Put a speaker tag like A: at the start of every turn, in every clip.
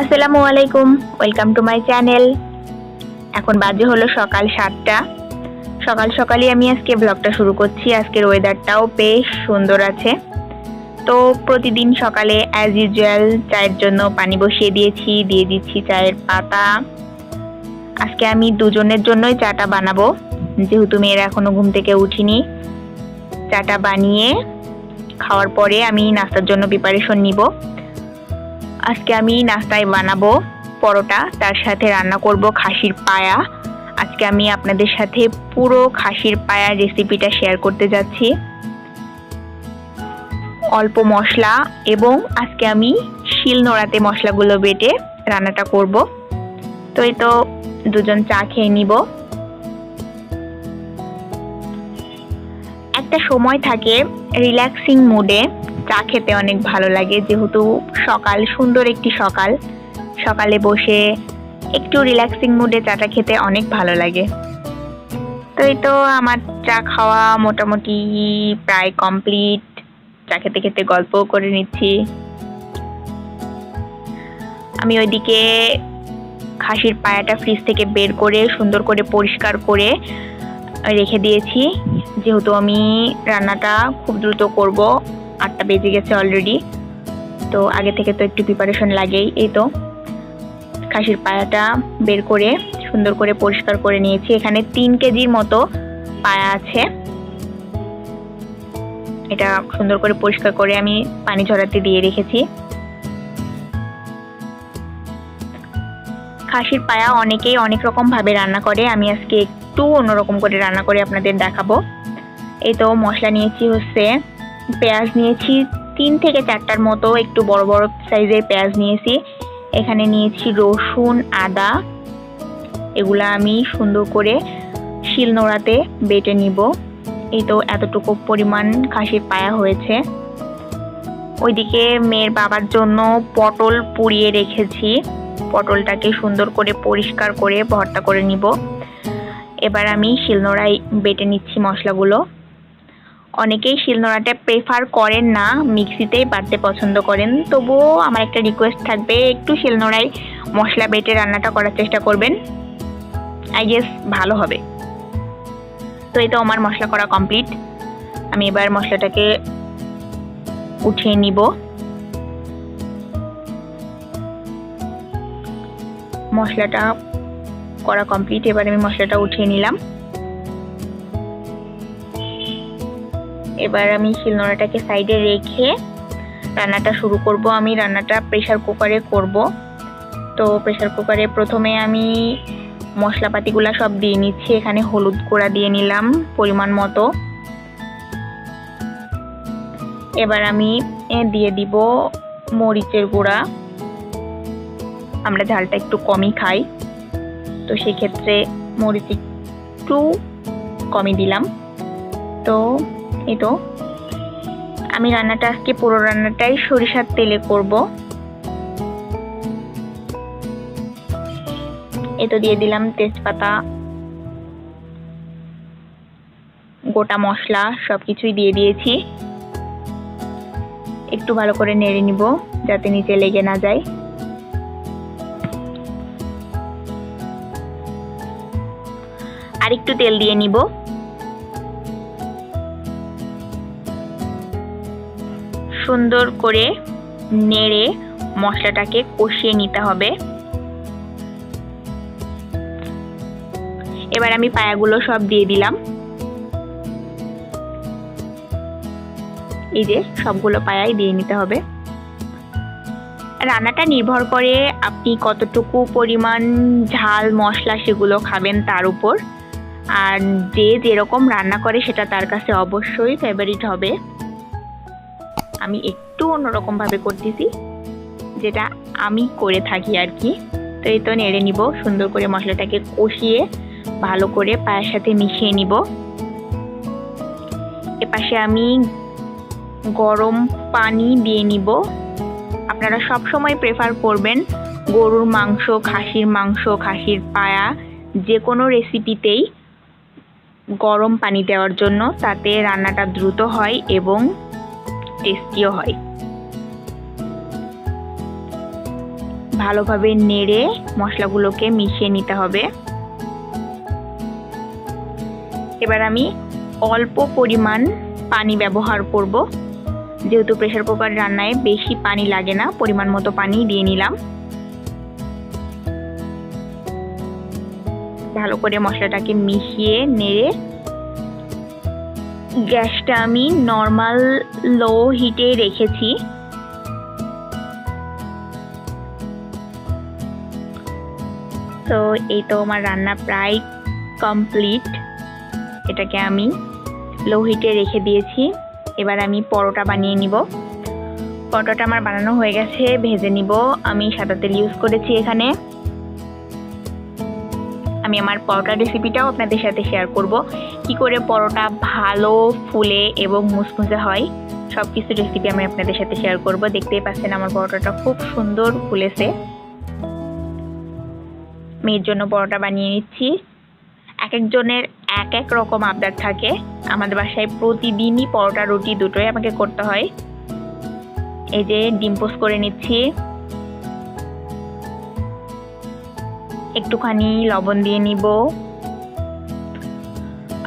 A: আসসালামু আলাইকুম welcome to my channel এখন বাজে হলো সকাল সাতটা। সকাল সকালই আমি আজকে ব্লগটা শুরু করছি। আজকের ওয়েদারটাও বেশ সুন্দর আছে। তো প্রতিদিন সকালে অ্যাজ ইউজুয়াল চায়ের জন্য পানি বসিয়ে দিয়েছি, দিয়ে দিচ্ছি চায়ের পাতা। আজকে আমি দুজনের জন্যই চাটা বানাবো। যেহেতু মেয়েরা এখনও ঘুম থেকে উঠিনি। চাটা বানিয়ে খাওয়ার পরে আমি নাস্তার জন্য প্রিপারেশন নিব। আজকে আমি নাস্তায় বানাবো পরোটা, তার সাথে রান্না করব খাসির পায়া। আজকে আমি আপনাদের সাথে পুরো খাসির পায়া রেসিপিটা শেয়ার করতে যাচ্ছি। অল্প মশলা এবং আজকে আমি শিল নোড়াতে মশলাগুলো বেটে রান্নাটা করব। তো এই তো দুজন চা খেয়ে নিব। একটা সময় থাকে রিল্যাক্সিং মুডে চা খেতে অনেক ভালো লাগে, যেহেতু সকাল, সুন্দর একটি সকাল। সকালে বসে একটু রিল্যাক্সিং মুডে চাটা খেতে অনেক ভালো লাগে। তো এই তো আমার চা খাওয়া মোটামুটি প্রায় কমপ্লিট চা খেতে খেতে গল্পও করে নিচ্ছি। আমি ওইদিকে খাসির পায়াটা ফ্রিজ থেকে বের করে, সুন্দর করে পরিষ্কার করে রেখে দিয়েছি। যেহেতু আমি রান্নাটা খুব দ্রুত করব আটটা বেজে গেছে অলরেডি তো আগে থেকে তো একটু প্রিপারেশন লাগেই, এই তো। খাসির পায়াটা বের করে, সুন্দর করে পরিষ্কার করে নিয়েছি। এখানে তিন কেজির মতো পায়া আছে। এটা সুন্দর করে পরিষ্কার করে আমি পানি ঝরাতে দিয়ে রেখেছি। খাসির পায়া অনেকেই অনেক রকম ভাবে রান্না করে। আমি আজকে একটু অন্যরকম করে রান্না করে আপনাদের দেখাবো। এই তো মশলা নিয়েছি হচ্ছে পেঁয়াজ নিয়েছি, তিন থেকে চারটার মতো একটু বড় বড় সাইজের পেঁয়াজ নিয়েছি। এখানে নিয়েছি রসুন, আদা। এগুলো আমি সুন্দর করে শিল নোড়াতে বেটে নিব। এই তো এতটুকু পরিমাণ খাসির পায়া হয়েছে। ওইদিকে মেয়ের বাবার জন্য পটল পুড়িয়ে রেখেছি। পটলটাকে সুন্দর করে পরিষ্কার করে ভর্তা করে নিব। এবার আমি শিলনোড়ায় বেটে নিচ্ছি মশলাগুলো। অনেকেই শিলনোড়াটা প্রেফার করেন না, মিক্সিতেই বাটতে পছন্দ করেন। তবুও আমার একটা রিকোয়েস্ট থাকবে, একটু শিলনোড়ায় মশলা বেটে রান্নাটা করার চেষ্টা করবেন। আই গেস ভালো হবে। তো এই তো আমার মশলা করা কমপ্লিট আমি এবার মশলাটাকে উঠিয়ে নিব। মশলাটা করা কমপ্লিট এবার আমি মশলাটা উঠিয়ে নিলাম। এবার আমি শিলনোড়াটাকে সাইডে রেখে রান্নাটা শুরু করব। আমি রান্নাটা প্রেশার কুকারে করব। তো প্রেশার কুকারে প্রথমে আমি মশলাপাতিগুলো সব দিয়ে নিচ্ছি। এখানে হলুদ গুঁড়া দিয়ে নিলাম পরিমাণ মতো। এবার আমি দিয়ে দিব মরিচের গুঁড়া। আমরা ঝালটা একটু কমই খাই। তো সেক্ষেত্রে মরিচ একটু কমই দিলাম। তো এই তো আমি রান্নাটা আজকে পুরো রান্নাটাই সরিষার তেলে করব। এ তো দিয়ে দিলাম তেজপাতা, গোটা মশলা সব কিছুই দিয়ে দিয়েছি। একটু ভালো করে নেড়ে নিব যাতে নিচে লেগে না যায়। আর একটু তেল দিয়ে নিব। সুন্দর করে নেড়ে মশলাটাকে কষিয়ে নিতে হবে। এবার আমি পায়াগুলো সব দিয়ে দিলাম। এই যে সবগুলো পায়াই দিয়ে নিতে হবে। রান্নাটা নির্ভর করে আপনি কতটুকু পরিমাণ ঝাল, মশলা সেগুলো খাবেন তার উপর। আর যে যেরকম রান্না করে সেটা তার কাছে অবশ্যই ফেভারিট হবে। আমি একটু অন্যরকমভাবে করতেছি, যেটা আমি করে থাকি আর কি। তো এই তো নেড়ে নিব, সুন্দর করে মশলাটাকে কষিয়ে ভালো করে পায়ের সাথে মিশিয়ে নিব। এপাশে আমি গরম পানি দিয়ে নিব। আপনারা সব সময় প্রেফার করবেন গরুর মাংস, খাসির মাংস, খাসির পায়া যে কোনো রেসিপিতেই গরম পানি দেওয়ার জন্য, তাতে রান্নাটা দ্রুত হয় এবং টেস্টিও হয়। ভালোভাবে নেড়ে মশলাগুলোকে মিশিয়ে নিতে হবে। এবার আমি অল্প পরিমাণ পানি ব্যবহার করব। যেহেতু প্রেসার কুকার রান্নায় বেশি পানি লাগে না, পরিমাণ মতো পানি দিয়ে নিলাম। ভালো করে মশলাটাকে মিশিয়ে নেড়ে গ্যাসটা আমি নর্মাল লো হিটে রেখেছি। তো এই তো আমার রান্না প্রায় কমপ্লিট এটাকে আমি লো হিটে রেখে দিয়েছি। এবার আমি পরোটা বানিয়ে নিব। পরোটাটা আমার বানানো হয়ে গেছে, ভেজে নিব। আমি সাদা তেল ইউজ করেছি এখানে। আমি আমার পরোটা রেসিপিটাও আপনাদের সাথে শেয়ার করব। কি করে পরোটা ভালো ফুলে এবং মুসমুসে হয় সব কিছু রেসিপি আমি আপনাদের সাথে শেয়ার করব। দেখতেই পাচ্ছেন আমার পরোটাটা খুব সুন্দর ফুলেছে। মেয়ের জন্য পরোটা বানিয়ে নিচ্ছি। এক একজনের এক এক রকম আবদার থাকে। আমাদের বাসায় প্রতিদিনই পরোটা, রুটি দুটোই আমাকে করতে হয়। এই যে ডিম পোস্ট করে নিচ্ছি। একটুখানি লবণ দিয়ে নিব।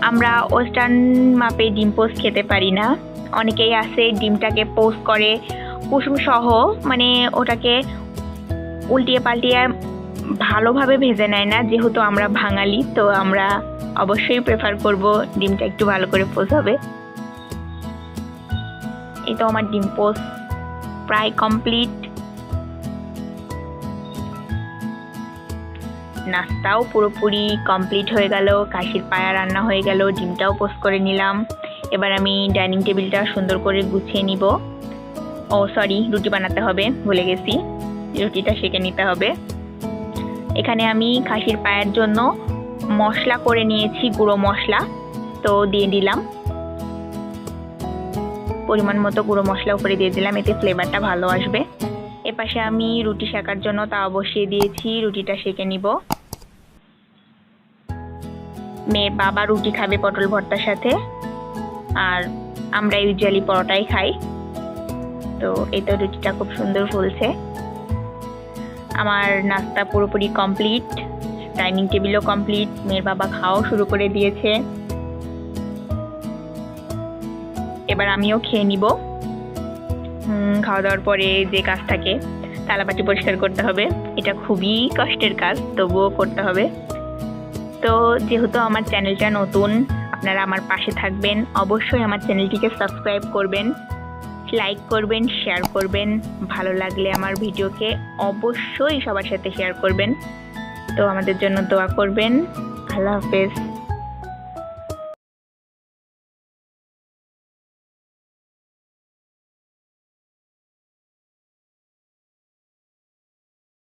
A: আমরা ওয়েস্টার্ন মাপে ডিম পোস্ট খেতে পারি না। অনেকেই আছে ডিমটাকে পোস্ট করে কুসুম সহ মানে ওটাকে উল্টিয়ে পাল্টিয়ে ভালোভাবে ভেজে নেয় না, যেহেতু আমরা বাঙালি, তো আমরা অবশ্যই প্রেফার করব ডিমটা একটু ভালো করে পোস্ট হবে। এই তো আমার ডিম পোস্ট প্রায় কমপ্লিট নাস্তাও পুরোপুরি কমপ্লিট হয়ে গেল, কাশির পায়া রান্না হয়ে গেল, ডিমটাও পোস্ট করে নিলাম। এবার আমি ডাইনিং টেবিলটা সুন্দর করে গুছিয়ে নিব। ও সরি রুটি বানাতে হবে, ভুলে গেছি। রুটিটা সেঁকে নিতে হবে। এখানে আমি খাসির পায়ের জন্য মশলা করে নিয়েছি, গুঁড়ো মশলা। তো, দিয়ে দিলাম। পরিমাণ মতো গুঁড়ো মশলা উপরে দিয়ে দিলাম, এতে ফ্লেভারটা ভালো আসবে। এপাশে আমি রুটি শেখার জন্য তাও বসিয়ে দিয়েছি, রুটিটা সেঁকে নিব। মেয়ের বাবা রুটি খাবে পটল ভর্তার সাথে, আর আমরা ইউজুয়ালি পরোটাই খাই। তো এই তো রুটিটা খুব সুন্দর ফুলছে। আমার নাস্তা পুরোপুরি কমপ্লিট, ডাইনিং টেবিলও কমপ্লিট, মেয়ের বাবা খাওয়াও শুরু করে দিয়েছে। এবার আমিও খেয়ে নিব। খাওয়া দাওয়ার পরে যে কাজ থাকে তালাবাটি পরিষ্কার করতে হবে, এটা খুবই কষ্টের কাজ, তবুও করতে হবে। তো যেহেতু আমার চ্যানেলটা নতুন, আপনারা আমার পাশে থাকবেন, অবশ্যই আমার চ্যানেলটিকে সাবস্ক্রাইব করবেন, লাইক করবেন, শেয়ার করবেন, ভালো লাগলে আমার ভিডিওকে অবশ্যই সবার সাথে শেয়ার করবেন। তো আমাদের জন্য দোয়া করবেন, আল্লাহ হাফেজ।